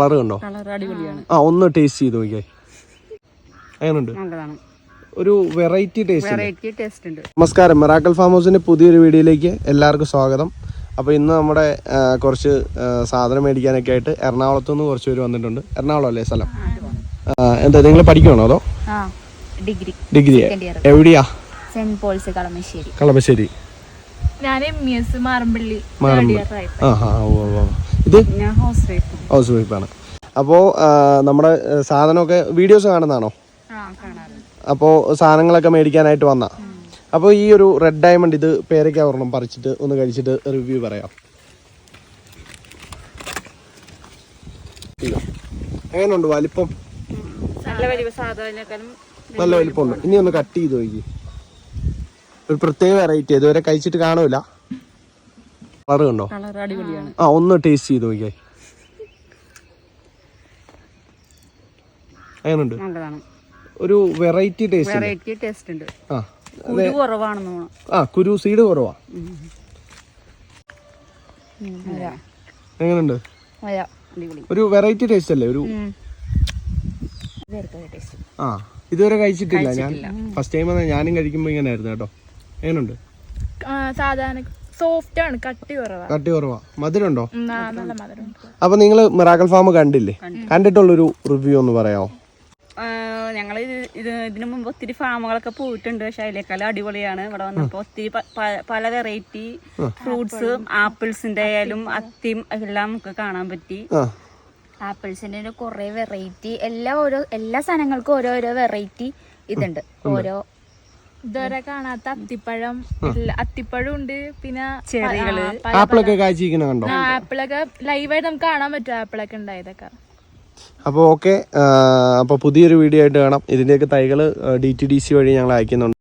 Colour കണ്ടോ? അടിപൊളിയാണ്. ആ ഒന്ന് ടേസ്റ്റ് ചെയ്ത് നോക്കിയേ. അങ്ങനുണ്ട് ഒരു വെറൈറ്റി ടേസ്റ്റ് ഉണ്ട്. നമസ്കാരം. മെറാക്കൽ ഫാം ഹൗസിന്റെ പുതിയൊരു വീഡിയോയിലേക്ക് എല്ലാവർക്കും സ്വാഗതം. അപ്പോൾ ഇന്ന് നമ്മുടെ കുറച്ച് സാധനം മേടിക്കാനൊക്കെ ആയിട്ട് എറണാകുളത്തു നിന്ന് കുറച്ച് പേര് വന്നിട്ടുണ്ട്. എറണാകുളം അല്ലേ സ്ഥലം? എന്താ നിങ്ങൾ പഠിക്കണോ അതോ? ആ ഡിഗ്രി. ഡിഗ്രി എവിടെയാ? Saint Paul's Kalamassery. കളമശ്ശേരി. ഞാൻ എം എസ് മാറമ്പള്ളി. ഇത്? ഞാൻ ഹൗസ് വൈഫ് ഹൗസ് വൈഫാണ് അപ്പോൾ നമ്മുടെ സാധനമൊക്കെ വീഡിയോസ് കാണുന്നതാണോ? അപ്പോൾ സാധനങ്ങളൊക്കെ മേടിക്കാനായിട്ട് വന്ന. അപ്പോൾ ഈ ഒരു റെഡ് ഡയമണ്ട് ഇത് പേരയ്ക്ക ഒരെണ്ണം പറിച്ചിട്ട് ഒന്ന് കഴിച്ചിട്ട് റിവ്യൂ പറയാം. എങ്ങനെയുണ്ട് വലിപ്പം. നല്ല വലിപ്പം ഉണ്ട് വലിപ്പമുണ്ട്. ഇനി ഒന്ന് കട്ട് ചെയ്ത് നോക്കി. ഒരു പ്രത്യേക വെറൈറ്റി. ഇതുവരെ കഴിച്ചിട്ട് കാണൂല. കളർ കണ്ടോ? ആ ഒന്ന് ടേസ്റ്റ് ചെയ്ത് നോക്കിയേ. എങ്ങനെയുണ്ട് നല്ലതാണ്. ഒരു വെറൈറ്റി ടേസ്റ്റ് വെറൈറ്റി ടേസ്റ്റ് ഉണ്ട്. ആ കുരു കുറവാണെന്ന് തോന്നുന്നു. ആ കുരു സീഡ് കുറവാ. എങ്ങനെയുണ്ട്? ഒരു വെറൈറ്റി ടേസ്റ്റ് അല്ലേ? ഒരു ആ ഇതുവരെ കഴിച്ചിട്ടില്ല. ഞാൻ ഫസ്റ്റ് ടൈം ഞാനും കഴിക്കുമ്പോൾ ഇങ്ങനെ ആയിരുന്നു കേട്ടോ. എങ്ങനെയുണ്ട്? സാധാരണ സോഫ്റ്റ് ആണ് കട്ടി കുറവാ. കട്ടി കുറവാ. മധുരമുണ്ടോ? ആ, നല്ല മധുരം അപ്പൊ നിങ്ങൾ മിറാക്കൽ ഫാം കണ്ടില്ലേ? കണ്ടിട്ടുള്ളൊരു റിവ്യൂ ഒന്ന് പറയാമോ? ഞങ്ങൾ ഇത് ഇത് ഇതിനു മുമ്പ് ഒത്തിരി ഫാമുകളൊക്കെ പോയിട്ടുണ്ട്. പക്ഷെ അതിലേക്കാളും അടിപൊളിയാണ്. ഇവിടെ വന്നപ്പോൾ ഒത്തിരി പല വെറൈറ്റി ഫ്രൂട്ട്സ് ആപ്പിൾസിന്റെ ആയാലും അത്തിയും എല്ലാം നമുക്ക് കാണാൻ പറ്റി. ആപ്പിൾസിന്റെ കുറെ വെറൈറ്റി എല്ലാ ഓരോ എല്ലാ സാധനങ്ങൾക്കും ഓരോരോ വെറൈറ്റി ഇതുണ്ട്. ഓരോ ഇതുവരെ കാണാത്ത അത്തിപ്പഴം അത്തിപ്പഴം ഉണ്ട്. പിന്നെ ചെറികൾ. ആപ്പിളൊക്കെ ലൈവായിട്ട് നമുക്ക് കാണാൻ പറ്റും ആപ്പിളൊക്കെ ഉണ്ടായതൊക്കെ. അപ്പോൾ ഓക്കെ അപ്പോൾ പുതിയൊരു വീഡിയോ ആയിട്ട് കാണാം. ഇതിന്റെയൊക്കെ തൈകൾ ഡി ടി ഡി സി വഴി ഞങ്ങൾ അയക്കുന്നുണ്ട്.